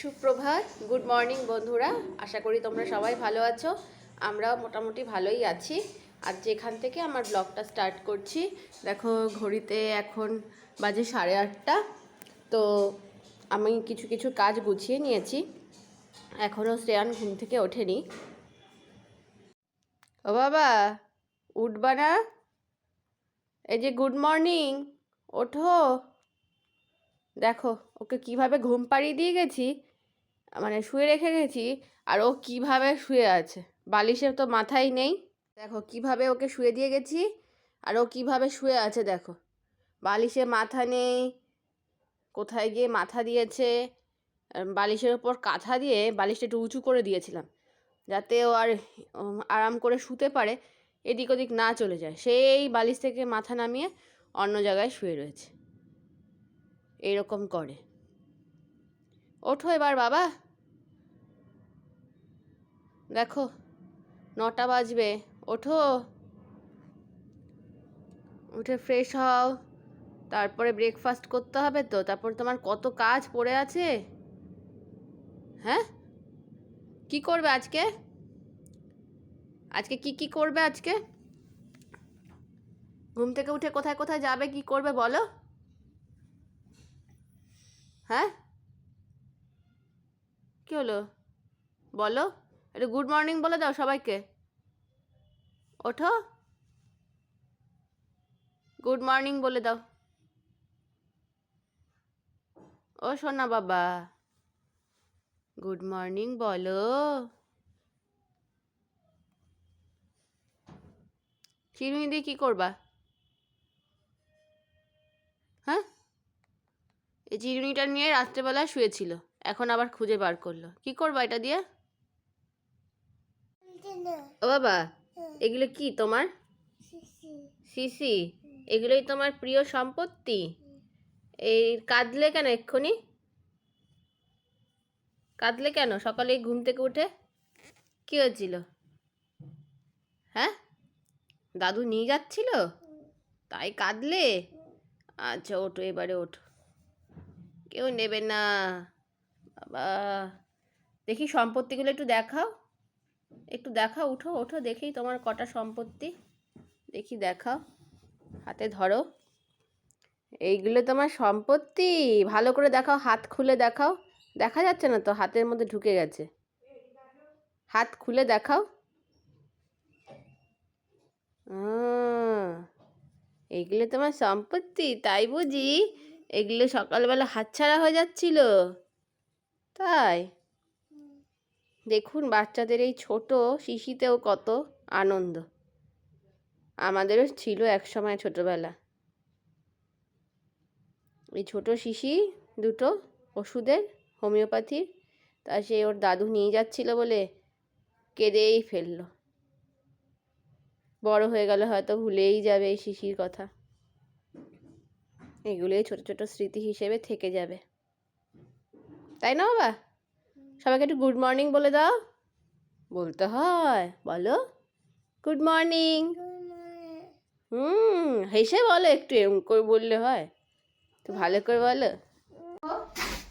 সুপ্রভাত। Good morning বন্ধুরা। আশা করি তোমরা সবাই ভালো আছো। আমরাও মোটামুটি ভালোই আছি। আর যেখান থেকে আমার ব্লগটা স্টার্ট করছি, দেখো ঘড়িতে এখন বাজে সাড়ে আটটা। তো আমি কিছু কিছু কাজ গুছিয়ে নিয়েছি। এখনও শ্রেয়ান ঘুম থেকে ওঠেনি। ও বাবা, উঠবা না? এই যে গুড মর্নিং ওঠো। দেখো, ওকে কীভাবে ঘুম পাড়িয়ে দিয়ে গেছি? মানে শুয়ে রেখে গেছি, আর ও কীভাবে শুয়ে আছে? বালিশের তো মাথাই নেই। দেখো কীভাবে ওকে শুয়ে দিয়ে গেছি, আর ও কীভাবে শুয়ে আছে দেখো। বালিশে মাথা নেই, কোথায় গিয়ে মাথা দিয়েছে বালিশের ওপর কাঁথা দিয়ে বালিশটা একটু উঁচু করে দিয়েছিলাম, যাতে ও আর আরাম করে শুতে পারে, এদিক ওদিক না চলে যায়। সেই বালিশ থেকে মাথা নামিয়ে অন্য জায়গায় শুয়ে রয়েছে। এরকম করে। ওঠো এবার, বাবা। দেখো, নটা বাজবে, ওঠো। উঠে ফ্রেশ হও। তারপরে ব্রেকফাস্ট করতে হবে তো, তারপর তোমার কত কাজ পড়ে আছে? হ্যাঁ? কি করবে আজকে? আজকে কি কি করবে আজকে? ঘুম থেকে উঠে কোথায় কোথায় যাবে, কি করবে বলো? হ্যাঁ? হলো? বলো, একটু গুড মর্নিং বলে দাও সবাইকে। ওঠো। গুড মর্নিং বলে দাও। ও সোনা বাবা। গুড মর্নিং বলো। চিরুনি দিয়ে কি করবা? হ্যাঁ? এই চিরুনিটা নিয়ে রাত্রেবেলা শুয়েছিল। এখন আবার খুঁজে বার করল। কি করবা এটা দিয়ে? ও বাবা এগুলো কি তোমার? সিসি এগুলোই তোমার প্রিয় সম্পত্তি? এই কাঁদলে কেন এক্ষুনি? কাঁদলে কেন? সকালে ঘুম থেকে উঠে? কি হয়েছিল? হ্যাঁ? দাদু নিয়ে যাচ্ছিল? তাই কাঁদলে? আচ্ছা ওঠো এবারে ওঠো। কেউ নেবে না। দেখি সম্পত্তিগুলো একটু দেখাও। একটু দেখাও উঠো ওঠো দেখি তোমার কটা সম্পত্তি। দেখি দেখাও হাতে ধরো। এইগুলো তোমার সম্পত্তি? ভালো করে দেখাও হাত খুলে দেখাও। দেখা যাচ্ছে না তো হাতের মধ্যে ঢুকে গেছে। হাত খুলে দেখাও। আহ, এইগুলো তোমার সম্পত্তি? তাই বুঝি? এগুলো সকালবেলা হাতছাড়া হয়ে যাচ্ছিল। তাই? দেখুন, বাচ্চাদের এই ছোট শিশিতেও কত আনন্দ। আমাদেরও ছিল এক সময় ছোটবেলা। এই ছোট শিশি দুটো ওষুধের হোমিওপ্যাথির, তা সে ওর দাদু নিয়ে যাচ্ছিল বলে কেঁদেই ফেলল। বড় হয়ে গেলে হয়তো ভুলেই যাবে এই শিশির কথা। এগুলোই ছোট ছোট স্মৃতি হিসেবে থেকে যাবে। তাই না বাবা? সবাইকে একটু গুড মর্নিং বলে দাও। বলতে হয় বলো। গুড মর্নিং হুম হেসে বলো একটু এরকম করে বললে হয়। তো ভালো করে বলো।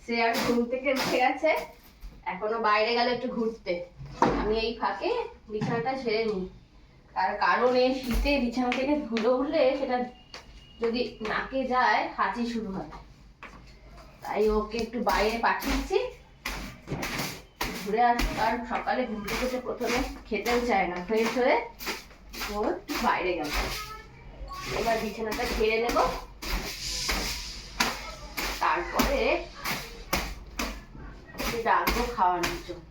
সে আর ঘুম থেকে উঠে গেছে এখনও বাইরে গেল একটু ঘুরতে। আমি এই ফাঁকে বিছানাটা ছেড়ে নিই। তার কারণ এই শীতে বিছানা থেকে ধুলো উঠলে সেটা যদি নাকে যায় হাঁচি শুরু হয়। তাই ওকে একটু বাইরে পাঠিয়েছি। ঘুরে আসি কারণ সকালে ঘুম থেকে প্রথমে খেতেও চায় না, ফ্রেশ হয়ে ও একটু বাইরে গেল। এবার বিছানাটা ঝেড়ে নেব। তারপরে ডাকবো খাওয়ানোর জন্য।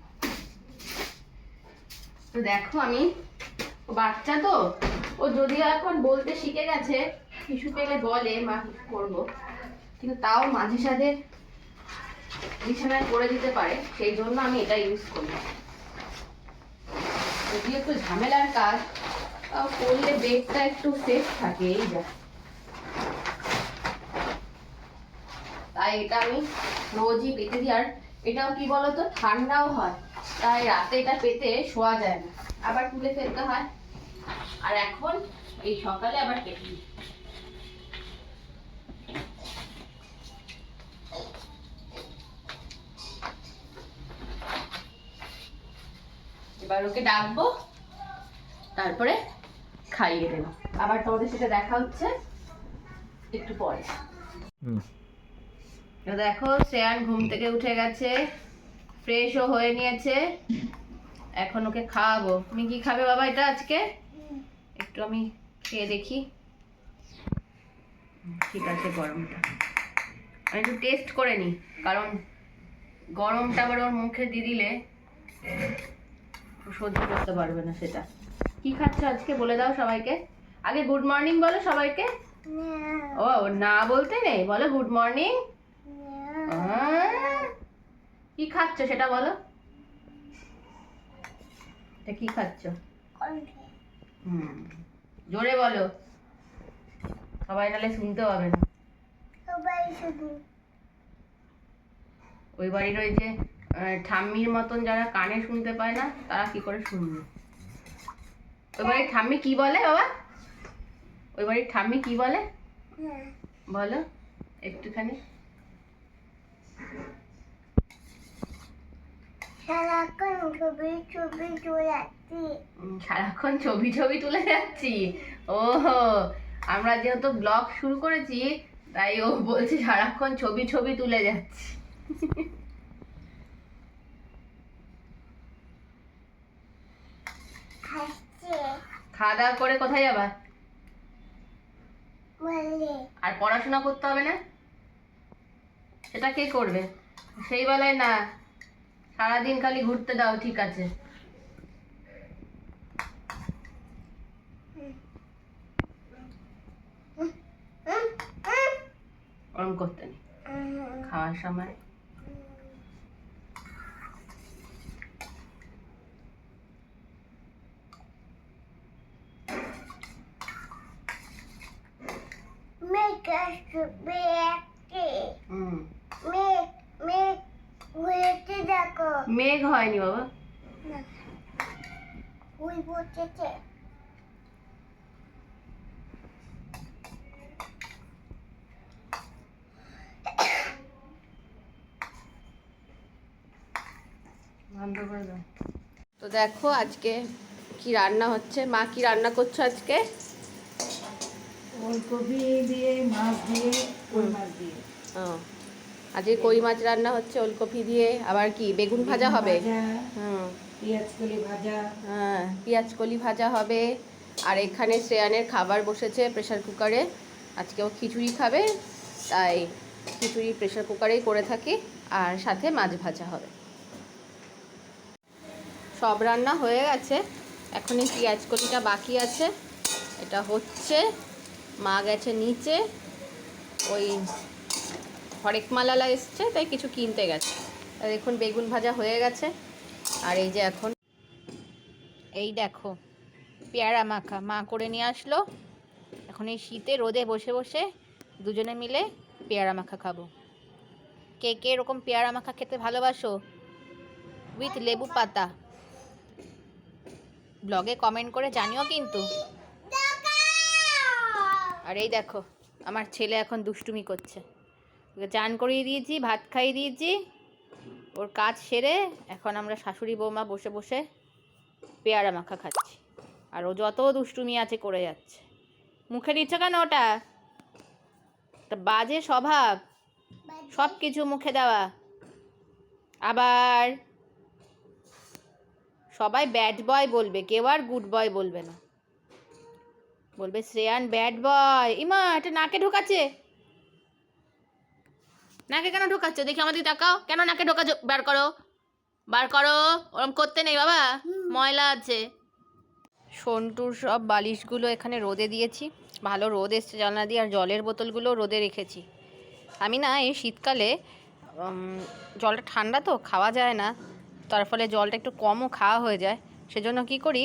তো দেখো আমি বাচ্চা তো, ও যদিও এখন বলতে শিখে গেছে, শিশু পেলে বলে, মা কিছু করব? কিন্তু তাও মাঝে সাঝে বিছানায় করে দিতে পারে, সেই জন্য আমি এটা ইউজ করি। যদিও একটু ঝামেলার কাজ করলে বেডটা একটু সেফ থাকে, এই যা। তাই এটা আমি রোজই পেতে দিই, আর এটাও কি বলতো, ঠান্ডাও হয়, তাই রাতে এটা পেতে শোয়া যায় না। আবার তুলে ফেলতে হয়। আর এখন এই সকালে আবার পেতে দিই। এবার ওকে ডাকবো। তারপরে খাইয়ে দেবো। আবার তোমাদের সাথে দেখা হচ্ছে একটু পরে। দেখো শ্রেয়ান ঘুম থেকে উঠে গেছে ফ্রেশও হয়ে নিয়েছে। এখন ওকে খাওয়াবো। তুমি কি খাবে বাবা এটা আজকে? একটু আমি খেয়ে দেখি। ঠিক আছে গরমটা। আমি একটু টেস্ট করে নিই কারণ গরমটা আবার ওর মুখে দিয়ে দিলে সহ্য করতে পারবে না সেটা। কি খাচ্ছ আজকে বলে দাও সবাইকে। আগে গুড মর্নিং বলো সবাইকে। ও না বলতে নেই। বলো গুড মর্নিং কি খাচ্ছ সেটা বলো। এটা কি খাচ্ছ? হুম জোরে বলো। সবাই নাহলে শুনতে পাবে না। ওই বাড়ির ওই যে ঠাম্মির মতন যারা কানে শুনতে পায় না তারা কি করে শুনবে? ওই বাড়ির ঠাম্মি কি বলে বাবা? ওই বাড়ির ঠাম্মি কি বলে? বলো একটুখানি। সারাক্ষণ ছবি ছবি চলাচ্ছি উম, সারাক্ষণ ছবি ছবি তুলে যাচ্ছি? ও আমরা যেহেতু ব্লগ শুরু করেছি তাই ও বলছে সারাক্ষণ ছবি ছবি তুলে যাচ্ছি খাচ্ছে খাওয়া দাওয়া করে কোথায় যাবা? আর পড়াশোনা করতে হবে না? সেটা কে করবে? সেই বেলায় না সারাদিন খালি ঘুরতে দাও ঠিক আছে। ওরম করতে নেই খাওয়ার সময়। মেঘ হয়নি বাবা। তো দেখো আজকে কি রান্না হচ্ছে। মা কি রান্না করছ আজকে? দিয়ে মাছ দিয়ে কই মাছ দিয়ে। ও আজকে কই মাছ রান্না হচ্ছে? ওলকপি দিয়ে। আবার কি বেগুন ভাজা হবে? হুম। পেঁয়াজ কলি ভাজা। হ্যাঁ পেঁয়াজ কলি ভাজা হবে। আর এখানে শ্রেয়ানের খাবার বসেছে প্রেশার কুকারে। আজকেও খিচুড়ি খাবে তাই খিচুড়ি প্রেশার কুকারেই করে থাকি। আর সাথে মাছ ভাজা হবে। সব রান্না হয়ে গেছে। এখন এই পেঁয়াজ কলিটা বাকি আছে। এটা হচ্ছে মা গেছে নিচে, ওই হরেক মালালা এসছে, তাই কিছু কিনতে গেছে। দেখুন, বেগুন ভাজা হয়ে গেছে, আর এই যে এখন, এই দেখো, পেয়ারা মাখা। মা করে নিয়ে আসলো। এখন এই শীতে রোদে বসে বসে দুজনে মিলে পেয়ারা মাখা খাব। কে কে এরকম পেয়ারা মাখা খেতে ভালোবাসো? উইথ লেবু পাতা। ব্লগে কমেন্ট করে জানিও কিন্তু। আর এই দেখো, আমার ছেলে এখন দুষ্টুমি করছে। ওকে চান করিয়ে দিয়েছি, ভাত খাইয়ে দিয়েছি, ওর কাজ সেরে এখন আমরা শাশুড়ি বৌমা বসে বসে পেয়ারা মাখা খাচ্ছি। আর ও যত দুষ্টুমি আছে করে যাচ্ছে। মুখে দিচ্ছ কেন ওটা? বাজে স্বভাব। সব কিছু মুখে দেওয়া। আবার সবাই ব্যাড বয় বলবে, কেউ আর গুড বয় বলবে না। বলবে শ্রেয়ান ব্যাড বয় ইমা এটা নাকে ঢোকাচ্ছে। নাকে কেন ঢোকাচ্ছ? দেখি আমাদের তাকাও। কেন নাকে ঢোকাচ্ছ? বার করো। বার করো। ওরম করতে নেই বাবা। ময়লা আছে। সন্টুর সব বালিশগুলো এখানে রোদে দিয়েছি। ভালো রোদ এসছে জানলা দিয়ে আর জলের বোতলগুলো রোদে রেখেছি। আমি না এই শীতকালে জলটা ঠান্ডা তো খাওয়া যায় না। তার ফলে জলটা একটু কমও খাওয়া হয়ে যায়। সেজন্য কি করি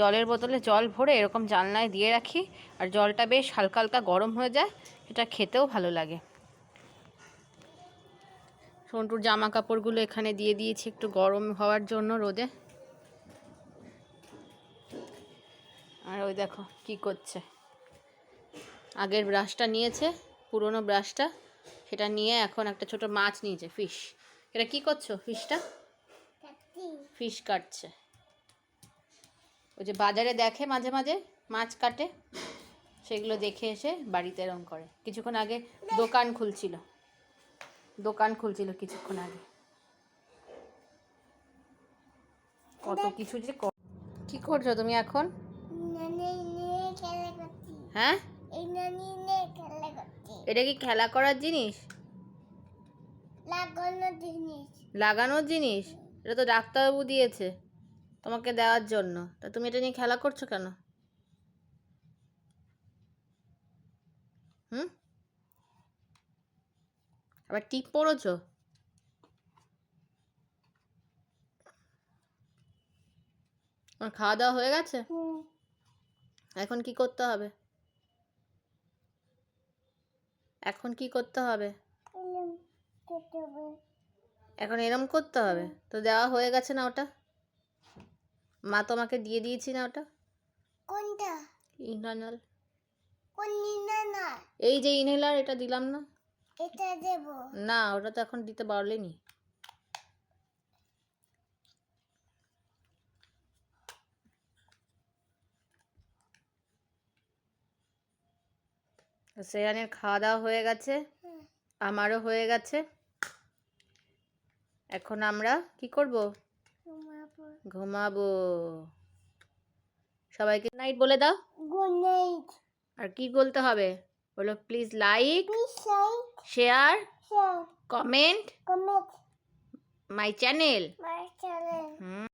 জলের বোতলে জল ভরে এরকম জানলায় দিয়ে রাখি। আর জলটা বেশ হালকা হালকা গরম হয়ে যায় এটা খেতেও ভালো লাগে। সন্টুর জামা কাপড়গুলো এখানে দিয়ে দিয়েছি একটু গরম হওয়ার জন্য রোদে। আর ওই দেখো কি করছে। আগের ব্রাশটা নিয়েছে পুরনো ব্রাশটা। সেটা নিয়ে এখন একটা ছোট মাছ নিয়েছে ফিশ। এটা কি করছ ফিশটা? ফিশ কাটছে। ওই যে বাজারে দেখে মাঝে মাঝে মাছ কাটে সেগুলো দেখে এসে বাড়িতে এরম করে। কিছুক্ষণ আগে দোকান খুলছিল দোকান খুলছিল কিছুক্ষণ আগে। কত কিছু যে ক- করছ তুমি এখন? হ্যাঁ? এটা কি খেলা করার জিনিস? লাগানো জিনিস। লাগানোর জিনিস? এটা তো ডাক্তারবাবু দিয়েছে। তোমাকে দেওয়ার জন্য। তা তুমি এটা নিয়ে খেলা করছ কেন? হুম? আবার টিপ পড়েছো? আমার খাওয়া দাওয়া হয়ে গেছে? এখন কি করতে হবে? এখন কি করতে হবে। এখন এরম করতে হবে? তো দেওয়া হয়ে গেছে না ওটা? মা তোমাকে দিয়ে দিয়েছি না ওটা। কোনটা? ইন্টারনাল কোন না এই যে ইনহেলার এটা দিলাম না। এটা দেব। না ওটা তো এখন দিতে পারলেনি শ্রেয়ানের খাওয়া দাওয়া হয়ে গেছে। আমারও হয়ে গেছে। এখন আমরা কি করব? ঘুমাবো। সবাইকে নাইট বলে দাও। গুড নাইট আর কি বলতে হবে? বলো please like share share comment comment my channel my channel hmm.